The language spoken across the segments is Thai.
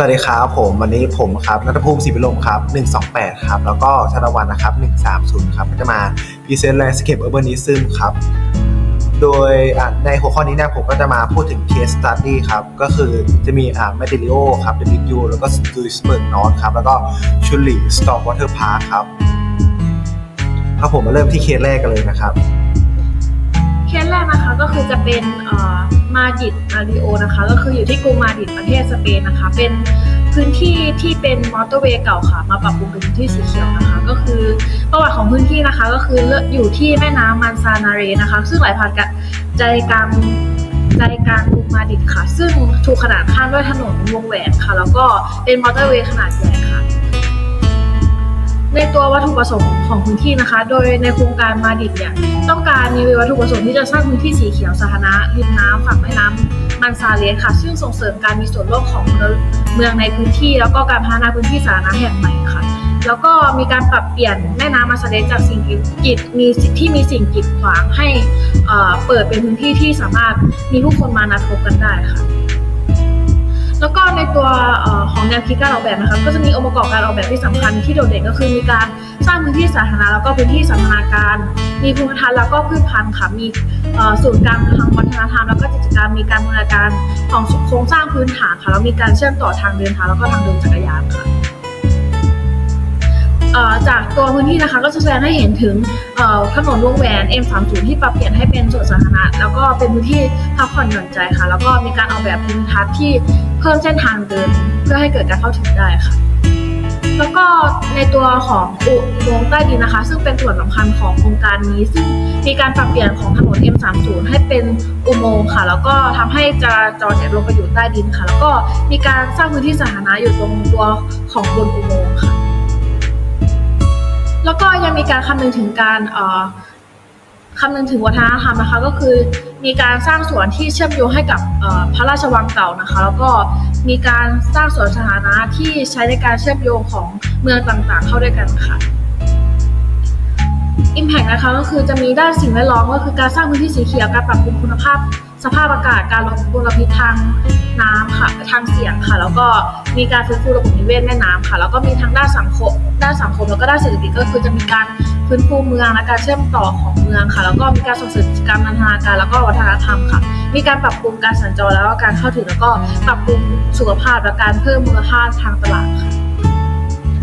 สวัสดีครับผมวันนี้ผมครับนัทภูมิศรีพิลมครับ 128 ครับ แล้วก็ชาละวันนะครับ 130 ครับ ก็จะมาพรีเซนต์แลนด์สเคปเออร์เบนิซึมครับ โดยในหัวข้อนี้เนี่ยผมก็จะมาพูดถึง case study ครับ ก็คือจะมีอ่าแมดดิลิโอครับเดลิยูแล้วก็ดูสเบิร์กนอตครับ แล้วก็ชุลีสตอมวอเตอร์พาร์คครับครับผมมาเริ่มที่เคสแรกกันเลยนะครับ เคสแรกนะคะก็คือจะเป็นมาดิดมาริโอนะคะก็คืออยู่ที่กรุงมาดิดประเทศสเปนนะคะ เป็นพื้นที่ที่เป็นมอเตอร์เวย์เก่าค่ะ มาปรับปรุงเป็นพื้นที่สีเขียวนะคะ ก็คือประวัติของพื้นที่นะคะก็คืออยู่ที่แม่น้ำมันซานาเรนะคะ ซึ่งไหลผ่านกับใจกลางใจกลางกรุงมาดิดค่ะ ซึ่งถูกขนานข้างด้วยถนนวงแหวนค่ะ แล้วก็เป็นมอเตอร์เวย์ขนาดใหญ่ค่ะ ในตัววัตถุประสงค์ของพื้นที่นะคะ โดยในโครงการมาดิดเนี่ยต้องการมีวัตถุประสงค์ที่จะสร้างพื้นที่สีเขียวสาธารณะริมน้ำฝั่งแม่น้ำมันซาเลสค่ะ ซึ่งส่งเสริมการมีส่วนร่วมของเมืองในพื้นที่ แล้วก็การพัฒนาพื้นที่สาธารณะแห่งใหม่ค่ะ แล้วก็มีการปรับเปลี่ยนแม่น้ำมันซาเลสจากสิ่งกีดมีที่มีสิ่งกีดขวางให้เอ่อเปิดเป็นพื้นที่ที่สามารถมีผู้คนมานัดพบกันได้ค่ะ แล้วก็ในตัวออของแนวคิดการออกแบบนะคะก็จะมีองค์ประกอบการออกแบบที่สำคัญที่โดดเด่นก็คือมีการสร้างพื้นที่สาธารณะแล้วก็พื้นที่สันทนาการ มีภูมิทัศน์แล้วก็พืชพันธุ์ค่ะมีเอ่อศูนย์กลางทางวัฒนธรรมแล้วก็กิจกรรมมีการบูรณาการของโครงสร้างพื้นฐานค่ะแล้วมีการเชื่อมต่อทางเดินเท้าแล้วก็ทางเดินจักรยานค่ะ จากตัวพื้นที่นะคะก็จะแสดงให้เห็นถึงถนนวงแหวน M30 ที่ปรับเปลี่ยนให้เป็นสวนสาธารณะแล้วก็เป็นพื้นที่พักผ่อนหย่อนใจค่ะ แล้วก็มีการออกแบบภูมิทัศน์ที่เพิ่มเส้นทางเดิน เพื่อให้เกิดการเข้าถึงได้ค่ะแล้วก็ในตัวของอุโมงค์ใต้ดินนะคะ ซึ่งเป็นส่วนสำคัญของโครงการนี้ ซึ่งมีการปรับเปลี่ยนของถนน M30 ให้เป็นอุโมงค์ค่ะ แล้วก็ทำให้จราจรเนี่ยลงไปอยู่ใต้ดินค่ะ แล้วก็มีการสร้างพื้นที่สาธารณะอยู่ตรงตัวของบนอุโมงค์ค่ะ แล้วก็ยังมีการคำนึงถึงการคำนึงถึงวัฒนธรรมนะคะ ก็คือมีการสร้างสวนที่เชื่อมโยงให้กับพระราชวังเก่านะคะ แล้วก็มีการสร้างสวนสาธารณะที่ใช้ในการเชื่อมโยงของเมืองต่างๆ เข้าด้วยกันค่ะ Impact นะคะก็คือจะมีด้านสิ่งแวดล้อมก็คือการสร้างพื้นที่สีเขียวการปรับปรุงคุณภาพ สภาพอากาศการลดมลพิษทางน้ำค่ะทางเสียงค่ะ แล้วก็มีการฟื้นฟูระบบนิเวศแม่น้ำค่ะ แล้วก็มีทั้งด้านสังคม ด้านสังคมแล้วก็ด้านเศรษฐกิจก็คือจะมีการฟื้นฟูเมืองและการเชื่อมต่อของเมืองค่ะ แล้วก็มีการส่งเสริมกิจกรรมนันทนาการแล้วก็วัฒนธรรมค่ะ มีการปรับปรุงการสัญจรแล้วก็การเข้าถึงแล้วก็ปรับปรุงสุขภาพและการเพิ่มมูลค่าทางตลาดค่ะ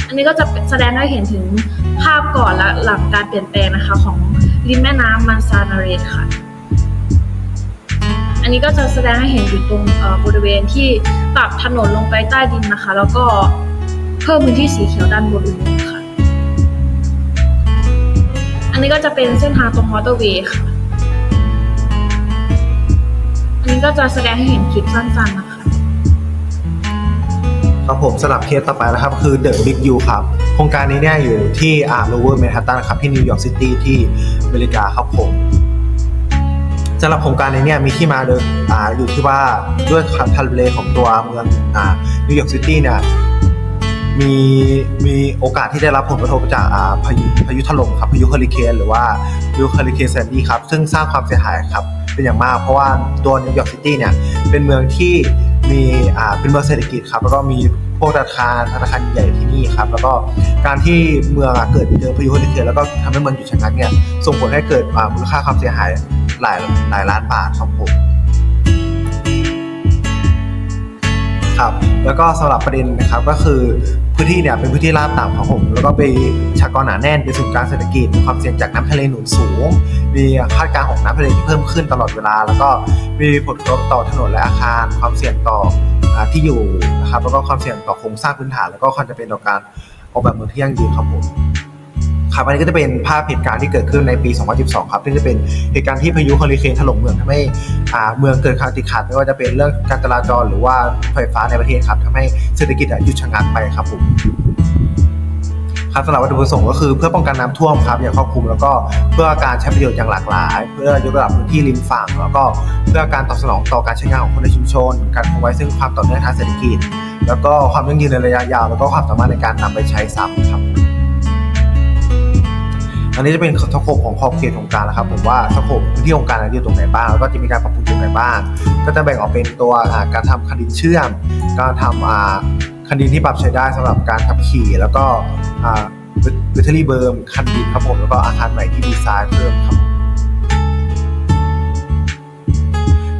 อันนี้ก็จะแสดงให้เห็นถึงภาพก่อนและหลังการเปลี่ยนแปลงนะคะของริมแม่น้ำมันซานาเรสค่ะ อันนี้ก็จะแสดงให้เห็นอยู่ตรงบริเวณที่ปรับถนนลงไปใต้ดินนะคะ แล้วก็เพิ่มพื้นที่สีเขียวด้านบนอุโมงค์ค่ะ อันนี้ก็จะเป็นเส้นทางตรงมอเตอร์เวย์ค่ะ อันนี้ก็จะแสดงให้เห็นคลิปสั้นๆนะคะ ครับผมสำหรับเคสต่อไปนะครับคือ The Big U ครับ โครงการนี้เนี่ยอยู่ที่อ่า Lower Manhattan ครับที่นิวยอร์กซิตี้ที่อเมริกาครับผมสำหรับโครงการนี้เนี่ยมีที่มาโดยอ่าอยู่ที่ว่าด้วยคาทะเลของตัวเมืองอ่านิวยอร์กซิตี้เนี่ยมีมีโอกาสที่ได้รับผลกระทบจากอ่าพายุพายุถล่มครับพายุเฮอริเคนหรือว่าพายุเฮอริเคนแซนดี้ครับซึ่งสร้างความเสียหายครับเป็นอย่างมาก เพราะว่าตัวนิวยอร์กซิตี้เนี่ยเป็นเมืองที่ มีอ่าเป็นเมืองเศรษฐกิจครับ แล้วก็มีพวกธนาคารธนาคารใหญ่ที่นี่ครับ แล้วก็การที่เมืองเกิดเจอพายุเฮอริเคนแล้วก็ทำให้เมืองหยุดชะงักเนี่ยส่งผลให้เกิดมูลค่าความเสียหายหลายหลายล้านบาทครับผม ครับแล้วก็สำหรับประเด็นนะครับก็คือพื้นที่เนี่ยเป็นพื้นที่ราบต่ำของผมแล้วก็ไปชากรหนาแน่นเป็นศูนย์กลางเศรษฐกิจมีความเสี่ยงจากน้ำทะเลหนุนสูง มีคาดการณ์ของน้ำทะเลที่เพิ่มขึ้นตลอดเวลา แล้วก็มีผลกระทบต่อถนนและอาคาร ความเสี่ยงต่ออที่อยู่นะครับแล้วก็ความเสี่ยงต่อโครงสร้างพื้นฐาน แล้วก็ความจำเป็นต่อการออกแบบเมืองที่ยั่งยืนครับผม ครับอันนี้ก็จะเป็นภาพเหตุการณ์ที่เกิดขึ้นในปี 2012 ครับซึ่จะเป็นเหตุการณ์ที่พายุเฮอริเคนถล่มเมืองทำให้เมืองเกิดการติดขัดไม่ว่าจะเป็นเรื่องการจราจรหรือว่าไฟฟ้าในประเทศครับทำให้เศรษฐกิจหยุดชะงักไปครับผมครับสำหรับวัตถุประสงค์ก็คือเพื่อป้องกันน้ำท่วมครับอย่างครอบคลุมแล้วก็เพื่อการใช้ประโยชน์อย่างหลากหลาย เพื่อยกระดับพื้นที่ริมฝั่งแล้วก็เพื่อการตอบสนองต่อการใช้งานของคนในชุมชน การคงไว้ซึ่งความต่อเนื่องทางเศรษฐกิจ แล้วก็ความยั่งยืนในระยะยาวแล้วก็ความสามารถในการนำไปใช้ซ้ำครับ อันนี้จะเป็นสโคปของขอบเขตของการแล้วครับผมว่าสโคปพื้นที่ของการอยู่ตรงไหนบ้างแล้วก็จะมีการปรับปรุงตรงไหนบ้าง ก็จะแบ่งออกเป็นตัวการทำคันดินเชื่อม การทำคันดินที่ปรับใช้ได้สำหรับการขับขี่ แล้วก็อ่าแบตเตอรี่เบิร์มคันดินครับผมแล้วก็อาคารใหม่ที่ดีไซน์เพิ่มครับ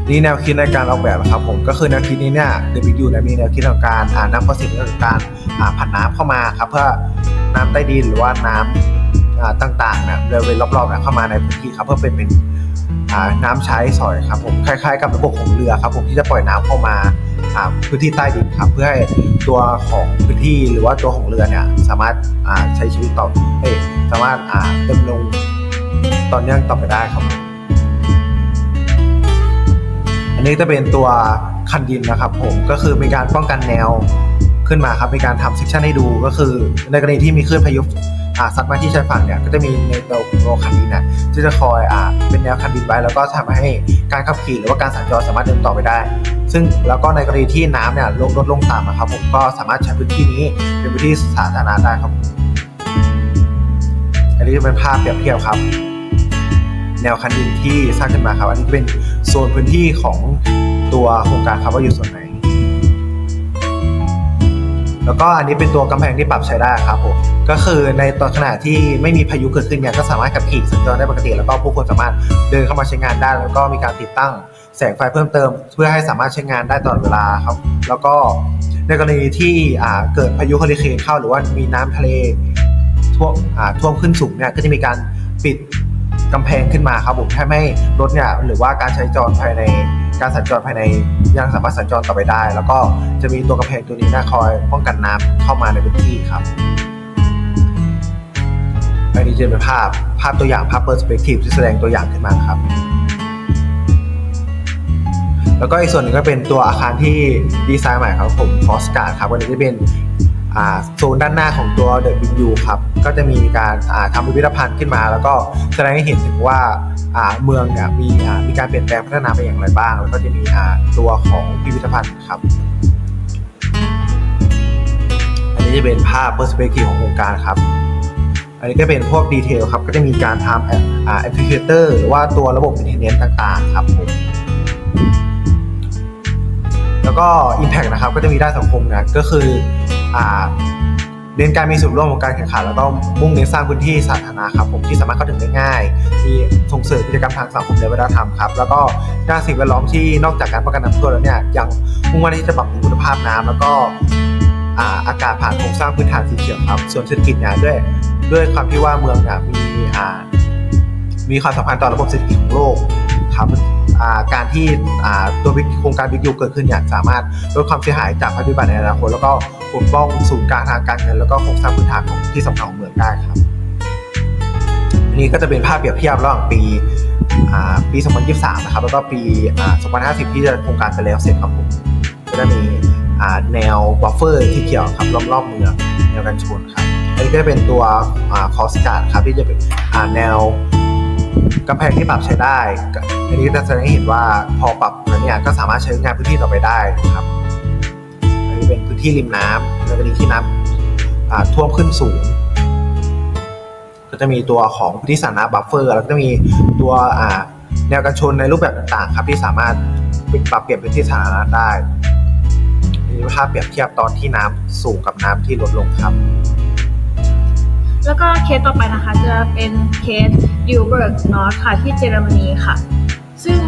นี่แนวคิดในการออกแบบนะครับผมก็คือแนวคิดนี้เนี่ยเดบิวต์เนี่ยมีแนวคิดของการนำประสิทธิของการอ่าผันน้ำเข้ามาครับเพื่อน้ำใต้ดินหรือว่าน้ำ ต่างๆเนี่ยบริเวณรอบๆเนี่ยเข้ามาในพื้นที่ครับเพื่อเป็นเป็นอ่าน้ำใช้สอยครับผมคล้ายๆ กับระบบของเรือครับผมที่จะปล่อยน้ำเข้ามาพื้นที่ใต้ดินครับเพื่อให้ตัวของพื้นที่หรือว่าตัวของเรือเนี่ยสามารถใช้ชีวิตต่อเอสามารถดำรงต่อเนื่องต่อไปได้ครับ อันนี้จะเป็นตัวคันดินนะครับ ผมก็คือมีการป้องกันแนวขึ้นมาครับมีการทำเซกชันให้ดูก็คือในกรณีที่มีคลื่นพายุ ซัดมาที่ชายฝั่งเนี่ยก็จะมีในตัวตัวคันดินเนี่ยที่จะคอยอ่าเป็นแนวคันดินไว้แล้วก็ทำให้การขับขี่หรือว่าการสัญจรสามารถเดินต่อไปได้ ซึ่งแล้วก็ในกรณีที่น้ำเนี่ยลดลดลงต่ำนะครับผมก็สามารถใช้พื้นที่นี้เป็นพื้นที่สาธารณะได้ครับอันนี้จะเป็นภาพเปรียบเทียบครับ แนวคันดินที่สร้างขึ้นมาครับ อันนี้เป็นโซนพื้นที่ของตัวโครงการครับว่าอยู่ส่วนไหน แล้วก็อันนี้เป็นตัวกำแพงที่ปรับใช้ได้ครับผมก็คือในตอนขณะที่ไม่มีพายุเกิดขึ้นเนี่ยก็สามารถขับขี่สัญจรได้ปกติ แล้วก็ผู้คนสามารถเดินเข้ามาใช้งานได้ แล้วก็มีการติดตั้งแสงไฟเพิ่มเติม เพื่อให้สามารถใช้งานได้ตลอดเวลาครับ แล้วก็ในกรณีที่เกิดพายุเฮอริเคนเข้าหรือว่ามีน้ำทะเลท่วมท่วมขึ้นสูงเนี่ยก็จะมีการปิด กำแพงขึ้นมาครับผมให้ไม่รถเนี่ยหรือว่าการใช้จรภายในการสัญจรภายในยังสามารถสัญจรต่อไปได้ แล้วก็จะมีตัวกำแพงตัวนี้นะคอยป้องกันน้ำเข้ามาในพื้นที่ครับอันนี้จะเป็นภาพภาพตัวอย่างภาพเปอร์สเปกทีฟที่แสดงตัวอย่างขึ้นมาครับ แล้วก็อีกส่วนหนึ่งก็เป็นตัวอาคารที่ดีไซน์ใหม่ครับผมคอสการ์ดครับวันนี้จะเป็น โซนด้านหน้าของตัวเดอะบิยูครับก็จะมีการทำพิพิธภัณฑ์ขึ้นมา แล้วก็แสดงให้เห็นถึงว่าเมืองเนี่ยมีมีการเปลี่ยนแปลงพัฒนาไปอย่างไรบ้าง แล้วก็จะมีตัวของพิพิธภัณฑ์ครับอันนี้จะเป็นภาพเปอร์สเปกทีฟของโครงการครับอันนี้ก็เป็นพวกดีเทลครับก็จะมีการทำแอปแอปพลิเคเตอร์หรือว่าตัวระบบ maintenance ต่างๆ ครับผม แล้วก็ Impact นะครับก็จะมีด้านสังคมนะก็คืออ่าเน้นการมีส่วนร่วมของการแข่งขันแล้วก็มุ่งเน้นสร้างพื้นที่สาธารณะครับผมที่สามารถเข้าถึงได้ง่าย มีส่งเสริมกิจกรรมทางสังคมและวัฒนธรรมครับแล้วก็ด้านสิ่งแวดล้อมที่นอกจากการป้องกันน้ำท่วมแล้วเนี่ยยังมุ่งมั่นที่จะปรับปรุงคุณภาพน้ำแล้วก็อาอากาศผ่านโครงสร้างพื้นฐานสีเขียวครับ ส่วนเศรษฐกิจเนี่ยด้วยด้วยความที่ว่าเมืองเนี่ยมีมีความสัมพันธ์ต่อระบบเศรษฐกิจของโลกครับ การที่ตัวบิ๊กโครงการบิ๊กยูเกิดขึ้นเนี่ยสามารถลดความเสียหายจากภัยพิบัติในอนาคตแล้วก็ปกป้องศูนย์กลางทางการเงินแล้วก็โครงสร้างพื้นฐานของที่สำคัญของเมืองได้ครับอันนี้ก็จะเป็นภาพเปรียบเทียบระหว่างปีอ่าปี 2023 นะครับ แล้วก็ปีอ่า2050 ที่จะโครงการไปแล้วเสร็จครับผมก็จะมีแนวบัฟเฟอร์ที่เกี่ยวครับรอบๆเมืองแนวกันชนครับ อันนี้ก็จะเป็นตัวอคอสการ์ดครับที่จะเป็นแนว กำแพงที่ปรับใช้ได้อันนี้จะแสดงให้เห็นว่าพอปรับแล้วเนี่ยก็สามารถใช้งานพื้นที่ต่อไปได้นะครับอันนี้เป็นพื้นที่ริมน้ำในกรณีที่น้ำท่วมขึ้นสูง ก็จะมีตัวของพื้นที่สาธารณะบัฟเฟอร์แล้วก็จะมีตัวแนวกันชนในรูปแบบต่างๆ ครับที่สามารถปรับเปลี่ยนพื้นที่สาธารณะได้อันนี้ภาพเปรียบเทียบตอนที่น้ำสูงกับน้ำที่ลดลงครับ แล้วก็เคสต่อไปนะคะจะเป็นเคส ยูเบิร์กนอร์ค่ะที่เยอรมนีค่ะ ซึ่ง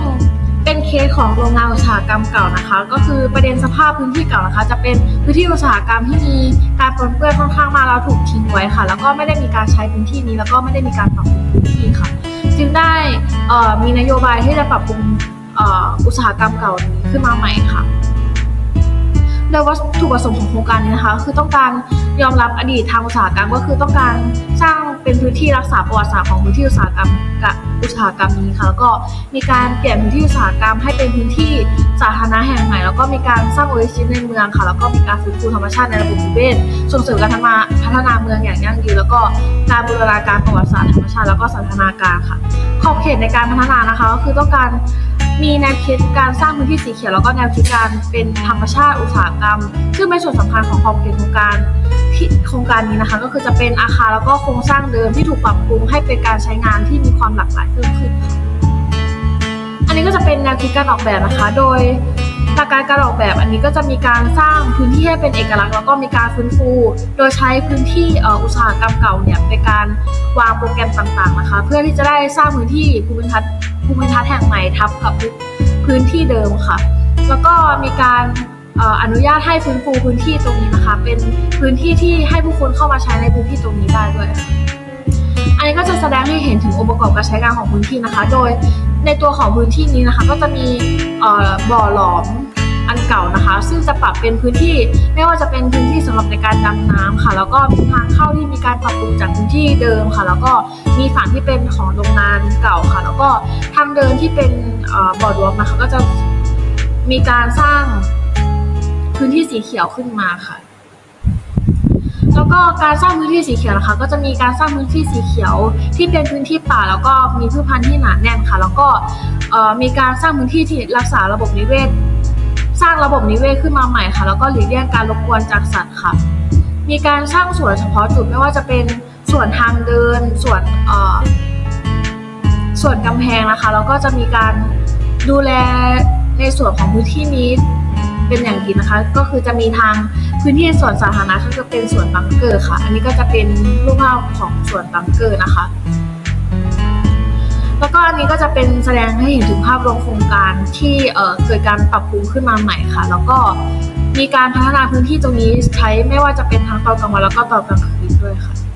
เป็นเคสของโรงงานอุตสาหกรรมเก่านะคะ ก็คือประเด็นสภาพพื้นที่เก่านะคะ จะเป็นพื้นที่อุตสาหกรรมที่มีการปนเปื้อนค่อนข้างมาแล้วถูกทิ้งไว้ค่ะ แล้วก็ไม่ได้มีการใช้พื้นที่นี้ แล้วก็ไม่ได้มีการปรับปรุงพื้นที่ค่ะ จึงได้มีนโยบายที่จะปรับปรุงอุตสาหกรรมเก่านี้ขึ้นมาใหม่ค่ะ โดยวัตถุประสงค์ของโครงการนี้นะคะ คือต้องการยอมรับอดีตทางอุตสาหกรรม ก็คือต้องการสร้างเป็นพื้นที่รักษาประวัติศาสตร์ของพื้นที่อุตสาหกรรมกับอุตสาหกรรมนี้ค่ะแล้วก็มีการเปลี่ยนพื้นที่อุตสาหกรรมให้เป็นพื้นที่สาธารณะแห่งใหม่ แล้วก็มีการสร้างโอเอซิสในเมืองค่ะ แล้วก็มีการฟื้นฟูธรรมชาติในระบบนิเวศส่งเสริมการพัฒนาเมืองอย่างยั่งยืนแล้วก็การบูรณาการประวัติศาสตร์ธรรมชาติแล้วก็สันทนาการค่ะ ขอบเขตในการพัฒนานะคะก็คือต้องการมีแนวคิดการสร้างพื้นที่สีเขียวแล้วก็แนวคิดการเป็นธรรมชาติอุตสาหกรรม ซึ่งเป็นส่วนสำคัญของขอบเขตโครงการโครงการนี้นะคะ ก็คือจะเป็นอาคารแล้วก็โครงสร้างเดิมที่ถูกปรับปรุงให้เป็นการใช้งานที่มีความหลากหลายเพิ่มขึ้น อันนี้ก็จะเป็นแนวคิดการออกแบบนะคะ โดยหลักการการออกแบบอันนี้ก็จะมีการสร้างพื้นที่ให้เป็นเอกลักษณ์แล้วก็มีการฟื้นฟู โดยใช้พื้นที่อุตสาหกรรมเก่าเนี่ยในการวางโปรแกรมต่างๆนะคะ เพื่อที่จะได้สร้างพื้นที่ภูมิทัศน์ภูมิทัศน์แห่งใหม่ทับกับพื้นที่เดิมค่ะ แล้วก็มีการอนุญาตให้ฟื้นฟูพื้นที่ตรงนี้นะคะ เป็นพื้นที่ที่ให้ผู้คนเข้ามาใช้ในพื้นที่ตรงนี้ได้ด้วยค่ะ แสดงให้เห็นถึงองค์ประกอบการใช้งานของพื้นที่นะคะ โดยในตัวของพื้นที่นี้นะคะ ก็จะมีบ่อหลอมอันเก่านะคะ ซึ่งจะปรับเป็นพื้นที่ไม่ว่าจะเป็นพื้นที่สำหรับในการดำน้ำค่ะ แล้วก็มีทางเข้าที่มีการปรับปรุงจากพื้นที่เดิมค่ะ แล้วก็มีฝั่งที่เป็นของโรงงานเก่าค่ะ แล้วก็ทางเดินที่เป็นบ่อรวมนะคะก็จะมีการสร้างพื้นที่สีเขียวขึ้นมาค่ะ แล้วก็การสร้างพื้นที่สีเขียวนะคะ ก็จะมีการสร้างพื้นที่สีเขียว ที่เป็นพื้นที่ป่า แล้วก็มีพืชพันธุ์ที่หนาแน่นค่ะ แล้วก็มีการสร้างพื้นที่ที่รักษาระบบนิเวศ สร้างระบบนิเวศขึ้นมาใหม่ค่ะ แล้วก็หลีกเลี่ยงการรบกวนจากสัตว์ค่ะ มีการสร้างสวนเฉพาะจุดไม่ว่าจะเป็นส่วนทางเดิน ส่วนส่วนกำแพงนะคะ แล้วก็จะมีการดูแลในส่วนของพื้นที่นี้เป็นอย่างดีนะคะ ก็คือจะมีทาง พื้นที่สวนสาธารณะก็จะเป็นสวนบังเกอร์ค่ะ อันนี้ก็จะเป็นรูปภาพของสวนบังเกอร์นะคะ แล้วก็อันนี้ก็จะเป็นแสดงให้เห็นถึงภาพรวมโครงการที่เอ่อเกิดการปรับปรุงขึ้นมาใหม่ค่ะ แล้วก็มีการพัฒนาพื้นที่ตรงนี้ใช้ไม่ว่าจะเป็นทั้งตอนกลางวันแล้วก็ตอนกลางคืนด้วยค่ะ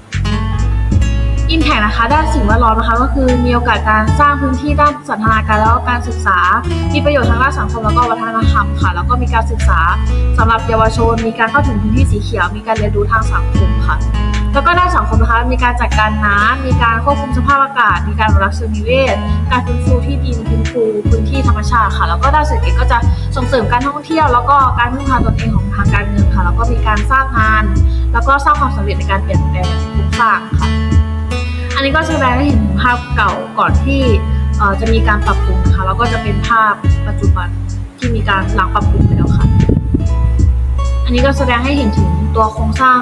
อินแพนะคะด้านสิ่งแวดล้อมนะคะก็คือมีโอกาสการสร้างพื้นที่ด้านสันทนาการแล้วก็การศึกษา มีประโยชน์ทางด้านสังคมแล้วก็วัฒนธรรมค่ะ แล้วก็มีการศึกษาสำหรับเยาวชน มีการเข้าถึงพื้นที่สีเขียว มีการเรียนรู้ทางสังคมค่ะ แล้วก็ด้านสังคมนะคะมีการจัดการน้ำมีการควบคุมสภาพอากาศ มีการอนุรักษ์เชิงนิเวศ การฟื้นฟูที่ดินฟื้นฟูพื้นที่ธรรมชาติค่ะ แล้วก็ด้านเศรษฐกิจก็จะส่งเสริมการท่องเที่ยว แล้วก็การพึ่งพาตนเองของทางการเงินค่ะ แล้วก็มีการสร้างงาน แล้วก็สร้างความสำเร็จในการเปลี่ยนแปลงโครงสร้างค่ะ นนี้ก็แสดงให้เห็นภาพเก่าก่อนที่จะมีการปรับปรุงนะคะแล้วก็จะเป็นภาพปัจจุบันที่มีการหลังปรับปรุงไปแล้วค่ะ อันนี้ก็แสดงให้เห็นถึงตัวโครงสร้าง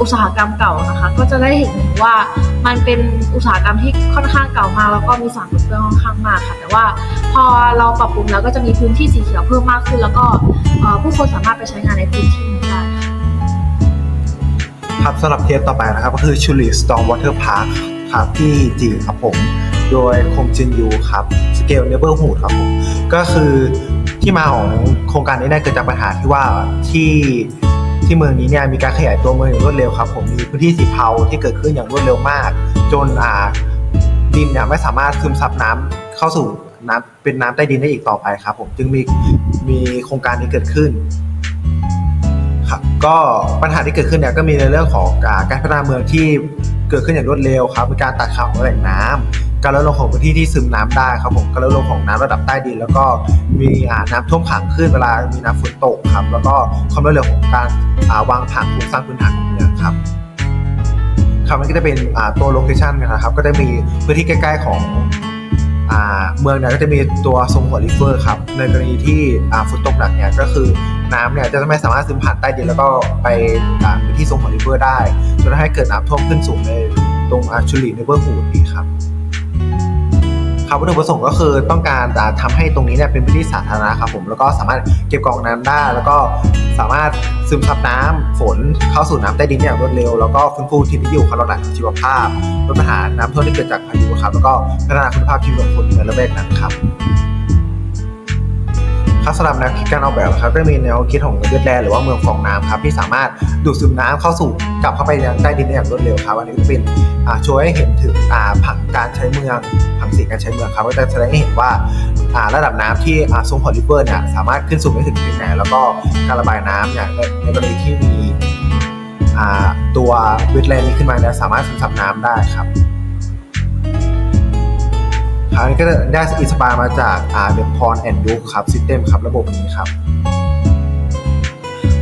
อุตสาหกรรมเก่านะคะ ก็จะได้เห็นว่ามันเป็นอุตสาหกรรมที่ค่อนข้างเก่ามากแล้วก็มีสารปนเปื้อนค่อนข้างมากค่ะ แต่ว่าพอเราปรับปรุงแล้วก็จะมีพื้นที่สีเขียวเพิ่มมากขึ้น แล้วก็ผู้คนสามารถไปใช้งานในพื้นที่ ครับสำหรับเทปต่อไปนะครับ ก็คือชูริสตองวอเตอร์พาร์คครับที่จีนครับผม โดยคงจินยูครับสเกลเนเบอร์ฮูดครับผมก็คือที่มาของโครงการนี้เนี่ยเกิดจากปัญหาที่ว่าที่ที่เมืองนี้เนี่ยมีการขยายตัวเมืองอย่างรวดเร็วครับผมมีพื้นที่สีเทาที่เกิดขึ้นอย่างรวดเร็วมาก จนอ่าดินเนี่ยไม่สามารถซึมซับน้ำเข้าสู่น้ำเป็นน้ำใต้ดินได้อีกต่อไปครับผมจึงมีมีโครงการนี้เกิดขึ้น ก็ปัญหาที่เกิดขึ้นเนี่ยก็มีในเรื่องของการพัฒนาเมืองที่เกิดขึ้นอย่างรวดเร็วครับมีการตัดขาดของแหล่งน้ำการลดลงของพื้นที่ที่ซึมน้ำได้ครับผมการลดลงของน้ำระดับใต้ดิน แล้วก็มีน้ำท่วมขังขึ้นเวลามีน้ำฝนตกครับแล้วก็ความรวดเร็วของการาวางผังโครงสร้างพื้นฐานของเมืองครับครับมันก็จะเป็นตัวโลเคชันนะครับ ก็จะมีพื้นที่ใกล้ ๆของอเมืองเนี่ยก็จะมีตัวทรงหัวริเวอร์ครับในกรณีที่ฝนตกหนักเนี่ยก็คือ น้ำเนี่ยจะไม่สามารถซึมผ่านใต้ดินแล้วก็ไปอ่าไปที่ทรงหัวริเวอร์ได้จนทำให้เกิดน้ำท่วมขึ้นสูงในตรงอาชูรีเนเบอร์ฮูดนี้ครับครับวัตถุประสงค์ก็คือต้องการอ่าทำให้ตรงนี้เนี่ยเป็นพื้นที่สาธารณะครับผมแล้วก็สามารถเก็บกรองน้ำได้ แล้วก็สามารถซึมซับน้ำฝนเข้าสู่น้ำใต้ดินอย่างรวดเร็ว แล้วก็ฟื้นฟูถิ่นที่อยู่คาร์บอนไดออกชีวภาพลดปัญหาน้ำท่วมที่เกิดจากพายุครับแล้วก็พัฒนาคุณภาพชีวิตของคนในละแวกนั้นครับ ครับสำหรับแนวคิดการออกแบบนะครับก็มีแนวคิดของเวียดแลนด์หรือว่าเมืองฟองน้ำครับที่สามารถดูดซึมน้ำเข้าสู่กลับเข้าไปยังใต้ดินได้อย่างรวดเร็วครับอันนี้ก็จะเป็นช่วยให้เห็นถึงผังการใช้เมืองผังสีการใช้เมืองครับก็จะแสดงให้เห็นว่าระดับน้ำที่ทรงพอลิเวอร์เนี่ยสามารถขึ้นสูงได้ถึงที่ไหนแล้วก็การระบายน้ำเนี่ยในกรณีที่มีตัวเวทแลนด์นี้ขึ้นมาเนี่ยสามารถซึมซับน้ำได้ครับ อันนี้ก็ได้อินสปายมาจากอ่าเดพอนแอนด์ดูครับซิสเต็มครับระบบนี้ครับ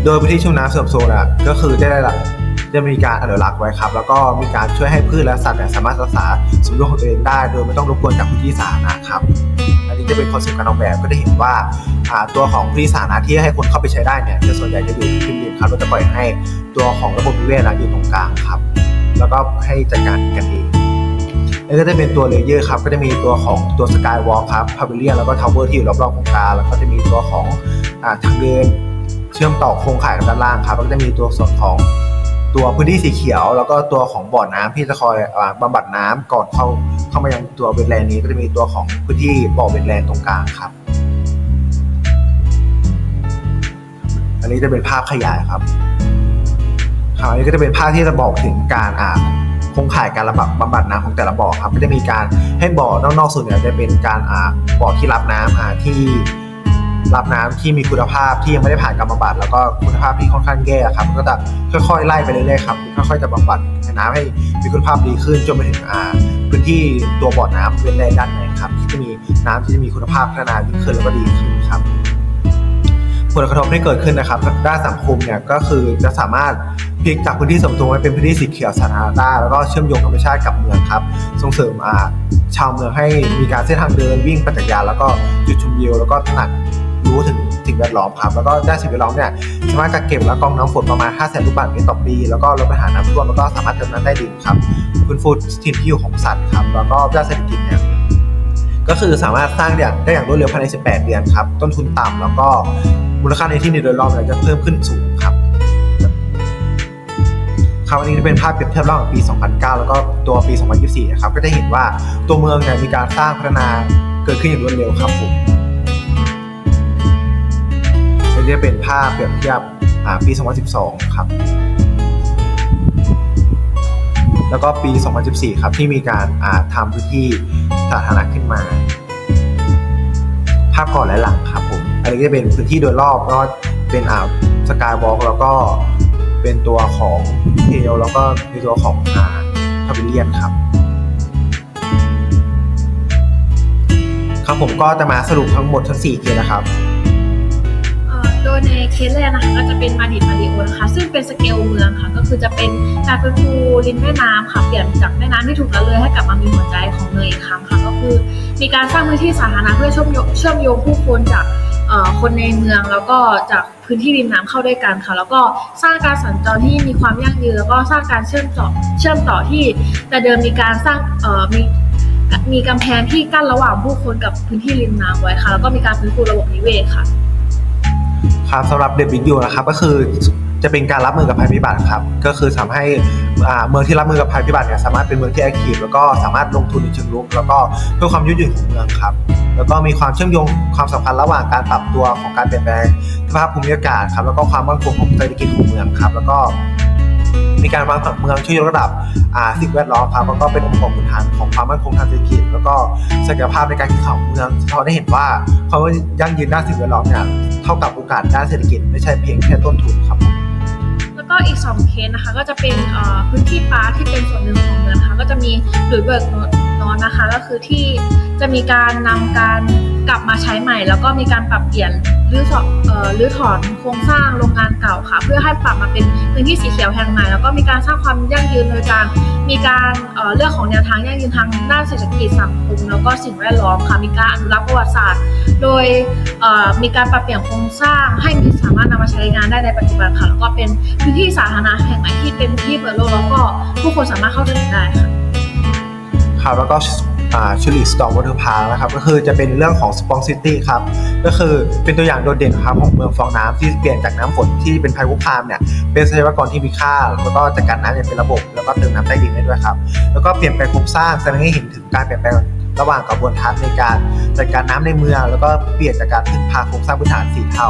โดยพื้นที่ชุ่มน้ำเสื่อมโทรมอะก็คือได้รับจะมีการอนุรักษ์ไว้ครับ แล้วก็มีการช่วยให้พืชและสัตว์เนี่ยสามารถรักษาสมดุลของตัวเองได้ โดยไม่ต้องรบกวนจากพื้นที่สาธารณะครับ อันนี้จะเป็นคอนเซ็ปต์การออกแบบก็จะเห็นว่าตัวของพื้นที่สาธารณะที่ให้คนเข้าไปใช้ได้เนี่ยจะส่วนใหญ่จะอยู่ริมริมครับเราจะปล่อยให้ตัวของระบบนิเวศนะอยู่ตรงกลางครับ แล้วก็ให้จัดการกันเอง แล้วก็จะเป็นตัวเลเยอร์ครับ ก็จะมีตัวของตัวสกายวอล์ครับพาวิเลียนแล้วก็ทาวเวอร์ที่อยู่รอบๆโครงการแล้วก็จะมีตัวของอ่าทางเดินเชื่อมต่อโครงข่ายกับด้านล่างครับแล้วก็จะมีตัวส่วนของตัวพื้นที่สีเขียว แล้วก็ตัวของบ่อน้ำที่จะคอยอาบำบัดน้ำก่อนเข้าเข้ามายังตัวเวทแลนด์นี้ก็จะมีตัวของพื้นที่บ่อเวทแลนด์ตรงกลางครับ อันนี้จะเป็นภาพขยายครับครับอันนี้ก็จะเป็นภาพที่จะบอกถึงการอ่า คงข่ายการระบาดบำบัดน้ำของแต่ละบ่อครับก็จะมีการให้บ่อนอกๆส่วนเนี่ยจะเป็นการอ่าบ่อที่รับน้ำอ่าที่รับน้ำที่มีคุณภาพที่ยังไม่ได้ผ่านการบำบัดแล้วก็คุณภาพที่ค่อนข้างแย่ครับก็จะค่อยๆไล่ไปเรื่อยๆครับค่อยๆจะบำบัดน้ำให้มีคุณภาพดีขึ้นจนไปถึงอ่าพื้นที่ตัวบ่อน้ำเป็นแรด้านในครับที่จะมีน้ำที่จะมีคุณภาพพัฒนายิ่งขึ้นแล้วก็ดีขึ้นครับ ผลกระทบที่เกิดขึ้นนะครับด้านสังคมเนี่ยก็คือจะสามารถ พลิกจากพื้นที่สมดุลให้เป็นพื้นที่สีเขียวสาธารณะแล้วก็เชื่อมโยงธรรมชาติกับเมืองครับ ส่งเสริมอาชาวเมืองให้มีการเส้นทางเดินวิ่งปั่นจักรยานแล้วก็จุดชมวิวแล้วก็ตระหนักรู้ถึงสิ่งแวดล้อมครับ แล้วก็ด้านสิ่งแวดล้อมเนี่ยสามารถกักเก็บและกรองน้ำฝนประมาณ5 0 0 0 0 0ลูกบาศก์เมตรต่อปี แล้วก็ลดปัญหาน้ำท่วมแล้วก็สามารถเติมน้ำได้ดินครับฟื้นฟูถิ่นที่อยู่ของสัตว์ครับแล้วก็ด้านเศรษฐกิจเนี่ยก็คือสามารถสร้างอย่างได้อย่างรวดเร็วภายใน 18 เดือนครับ ต้นทุนต่ำแล้วก็มูลค่าในที่ดินโดยรอบเนี่ยจะเพิ่มขึ้นสูงครับ ครับอันนี้จะเป็นภาพเปรียบเทียบระหว่างปี 2009 แล้วก็ตัวปี 2024 นะครับ ก็จะเห็นว่าตัวเมืองเนี่ยมีการสร้างพัฒนาเกิดขึ้นอย่างรวดเร็วครับผมอันนี้จะเป็นภาพเปรียบเทียบปี 2012 ครับ แล้วก็ปี 2014 ครับที่มีการาทำพื้นที่สาธารณะขึ้นมา ภาพก่อนและหลังครับผม อันนี้จะเป็นพื้นที่โดยรอบก็เป็นอ่าวสกายวอล์กแล้วก็ เป็นตัวของเทลแล้วก็มีตัวของอาพาวิเลียนครับ ครับผมก็จะมาสรุปทั้งหมดทั้ง 4เคสนะครับเอ่อโดยในเคสแรกนะคะก็จะเป็นมาดิดมาริโอนะคะซึ่งเป็นสเกลเมืองค่ะ ก็คือจะเป็นการฟื้นฟูริมแม่น้ำค่ะเปลี่ยนจากแม่น้ำที่ถูกละเลยให้กลับมามีหัวใจของเมืองอีกครั้งค่ะ ก็คือ มีการสร้างพื้นที่สาธารณะเพื่อเชื่อมโยงเชื่อมโยผู้คนจาก คนในเมืองแล้วก็จากพื้นที่ริมน้ำเข้าด้วยกันค่ะ แล้วก็สร้างการสัญจรที่มีความยั่งยืนแล้วก็สร้างการเชื่อมต่อเชื่อมต่อที่ แต่เดิมมีการสร้างมีมีกำแพงที่กั้นระหว่างผู้คนกับพื้นที่ริมน้ำไว้ค่ะ แล้วก็มีการฟื้นฟูระบบนิเวศค่ะ ครับสำหรับเดบิวต์นะครับก็คือ จะเป็นการรับมือกับภัยพิบัติครับ ก็คือทำให้เมืองที่รับมือกับภัยพิบัติเนี่ยสามารถเป็นเมืองที่แอคทีฟแล้วก็สามารถลงทุนในเชิงรุกแล้วก็เพื่อความยืดหยุ่นของเมืองครับ แล้วก็มีความเชื่อมโยงความสัมพันธ์ระหว่างการปรับตัวของการเปลี่ยนแปลงสภาพภูมิอากาศครับแล้วก็ความมั่นคงของเศรษฐกิจของเมืองครับ แล้วก็มีการวางผังเมืองช่วยยกระดับสิ่งแวดล้อมครับแล้วก็เป็นองค์ประกอบพื้นฐานของความมั่นคงทางเศรษฐกิจ แล้วก็ศักยภาพในการแข่งขันของเมืองสะท้อนได้เห็นว่าความยั่งยืนด้านสิ่งแวดล้อมเนี่ยเท่ากับโอกาสด้านเศรษฐกิจไม่ใช่เพียงแค่ต้นทุนครับผม ก็อีก2เคสนะคะ ก็จะเป็นพื้นที่ปาร์ที่เป็นส่วนหนึ่งของเมืองนะคะก็จะมีหลุยเบิร์ก นอนนะคะ ก็คือที่จะมีการนำการกลับมาใช้ใหม่ แล้วก็มีการปรับเปลี่ยนหรือถอนเอ่อหรือถอนโครงสร้างโรงงานเก่าค่ะ เพื่อให้ปรับมาเป็นพื้นที่สีเขียวแห่งใหม่แล้วก็มีการสร้างความยั่งยืนโดยการมีการเรื่องของแนวทางยั่งยืนทางด้านเศรษฐกิจสังคมแล้วก็สิ่งแวดล้อมค่ะมีการอนุรักษ์ประวัติศาสตร์ โดยมีการปรับเปลี่ยนโครงสร้างให้มีสามารถนำมาใช้งานได้ในปัจจุบันค่ะแล้วก็เป็นพื้นที่สาธารณะแห่งใหม่ที่เป็นพื้นที่เปิดโลกแล้วก็ผู้คนสามารถเข้าถึงได้ค่ะ ครับแล้วก็ชูริสตองวอเตอร์พาร์นะครับก็คือจะเป็นเรื่องของสปองซิตี้ครับก็คือเป็นตัวอย่างโดดเด่นครับของเมืองฟองน้ำที่เปลี่ยนจากน้ำฝนที่เป็นภัยคุกคามเนี่ยเป็นทรัพยากรที่มีค่า แล้วก็จัดการน้ำอย่างเป็นระบบ แล้วก็เติมน้ำใต้ดินได้ด้วยครับแล้วก็เปลี่ยนแปลงโครงสร้างแสดงให้เห็นถึงการเปลี่ยนแปลงระหว่างกระบวนทัศน์ในการจัดการน้ำในเมือง แล้วก็เปลี่ยนจากการพึ่งพาโครงสร้างพื้นฐานสีเทา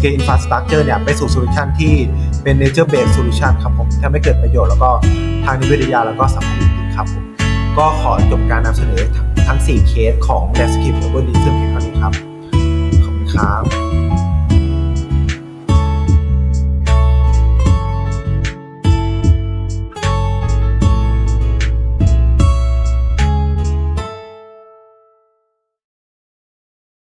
เกอินฟราสตรักเจอร์เนี่ยไปสู่โซลูชันที่เป็น nature based solution ครับผมทำให้เกิดประโยชน์แล้วก็ทางนิเวศวิทยาแล้วก็สังคมจริงครับผม ก็ขอจบการนำเสนอทั้ง 4 เคสของ l a n d s c a p e Urban Tourism เพียงเท่านี้ครับ ขอบคุณครับ